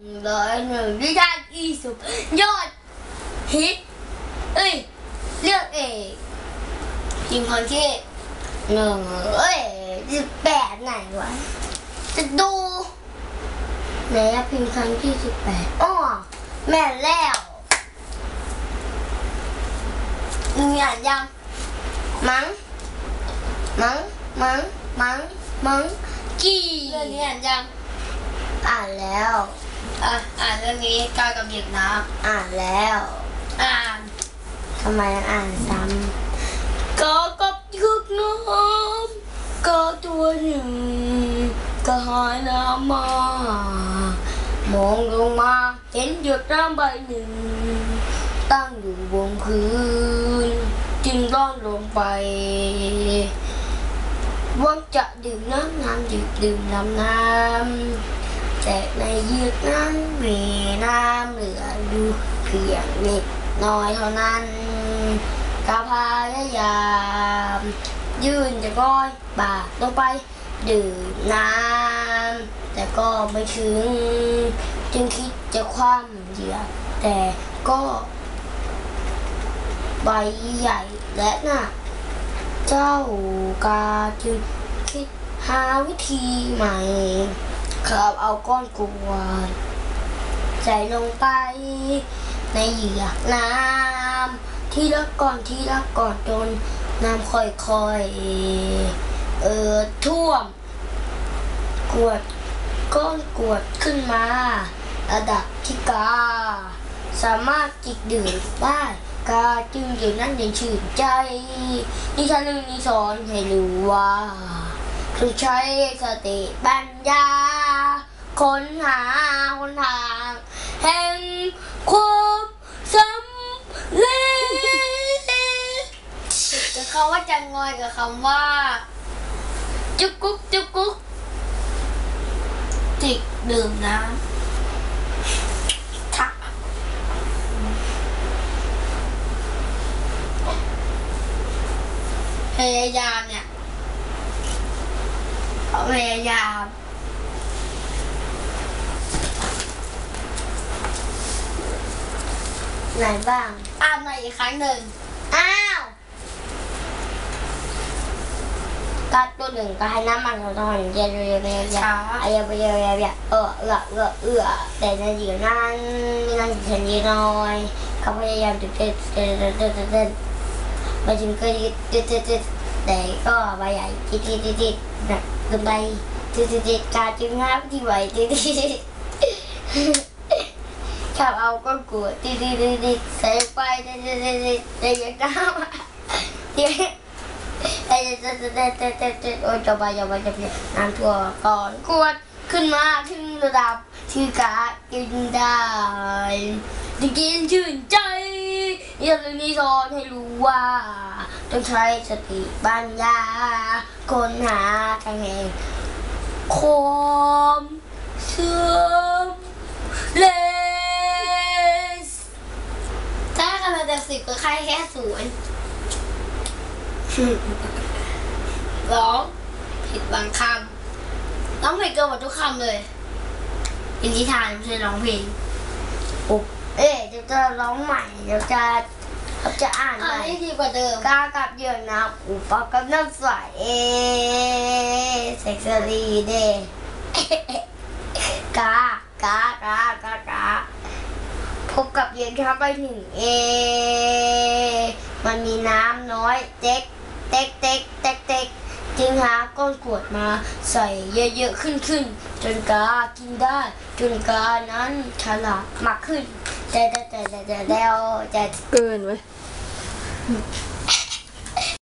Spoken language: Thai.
เลยหนึ่งที่ได้อีสุดยอดฮิตเอ้ยเลือกเอกจริงคนที่หนึ่งเอ้ยสิบแปดไหนวะจะดูไหนอะพิมพ์ครั้งที่สิบแปดอ้อแม่แล้วมึงอ่านยังมั้งมั้งมั้งมั้งมั้งกี่เรื่องนี้อ่านยังอ่านแล้ว อะอ่านเรื่องนี้กายกับเด็กน้อ่านแล้วำอ่านทำไมอ่านซ้กากับยึกน้ำกาตัวหนึ่งก็หายน้ำมาำมองลงมาเห็นหยดน้ำใบหนึ่ง ตั้งอยู่บนพื้น จึงร่อนลงไปหวังจะดื่มน้ำน้ำดื่มดื่มน้ำน้ำ แต่ในยือกนั้นมีน้ำเหลืออยู่เพียงนิดน้อยเท่านั้นกาพายายามยื่นจะก้อยบาลงไป ดื่มน้ำแต่ก็ไม่ถึง จึงคิดจะคว่ำเหยื่อแต่ก็ใบใหญ่และหนักเจ้ากาจึงคิดหาวิธีใหม่ ครับเอาก้อนกรวดใส่ลงไป ในเหยือกน้ำที่ละก่อนที่ละก่อนจนน้ำค่อยๆเออท่วม กวดก้อนกวดขึ้นมาระดับที่กา สามารถจิกดื่มได้กาจึงอยู่นั่นอย่างชื่นใจ นิทานเรื่องนี้สอนให้รู้ว่าคือใช้สติปัญญา ค้นหาคนทางแห่งความสำเร็จกับคำว่าจังงอยกับคำว่า จุกกุ๊กจุกกุ๊กจิกดื่มน้ำค่ะพยายามเนี่ยเขาพยายาม ไหนบ้างอ่านหน่อยอีกครั้งหนึ่งอ้าวก็ตัวหนึ่งก็ให้น้ำมันเราตองเย็นเร็วๆเร็วๆช้าไอ้เบลเบลเออเออเออเออแต่ในเดี๋ยวนั้นมีนั่งเฉยๆหน่อยเขาพยายามจะเต้นเต้นเต้นเต้นเต้นไปถึงก็เต้นเต้นเต้นแต่ก็ใบใหญ่ติดติดติดติดหนักเกินไปติดติดติดการจึงห้ามที่ไหวติดติด ชอบเอาก้อนกวดติดติดิดิใส่ไปติดิดิดิดแต่ยังน้ำติดเอ้ยเต้นเต้นเต้เต้เต้เต้โอ้ยจะไปจะไปจะไปน้ำท่วก่อนกวดขึ้นมาถึงระดับที่กากินได้จะกินชื่นใจอย่าลืมนิสอนให้รู้ว่า ต้องใช้สติปัญญาค้นหาทางแห่งความเสื่อมเล แนนเต็มสิบก็แค่แค่ศูนย์ร้องผิดบางคำร้องผิดเกินหมดทุกคำเลยเป็นนิทานไม่ใช่ร้องเพลงปุ๊บเอ๊ะเดี๋ยวจะร้องใหม่เดี๋ยวจะเขาจะอ่านใหอ่านม่ได้ดีกว่าเดิมกากับเหยื่อนะอุปกรณ์น้ำใสเอเซ็กซ์รีเดกากากากากาพ บกับเย็นครับไปหนึ่งเอ มันมีน้ำน้อยเต็กเต็กเต็กเต็กเต็กจึงหาก้อนขวดมาใส่เยอะๆขึ้นขึ้นจนกากินได้ จนกานั้นฉลาดมากขึ้นแต่แต่แต่แต่แต่แล้วแต่เกินไว้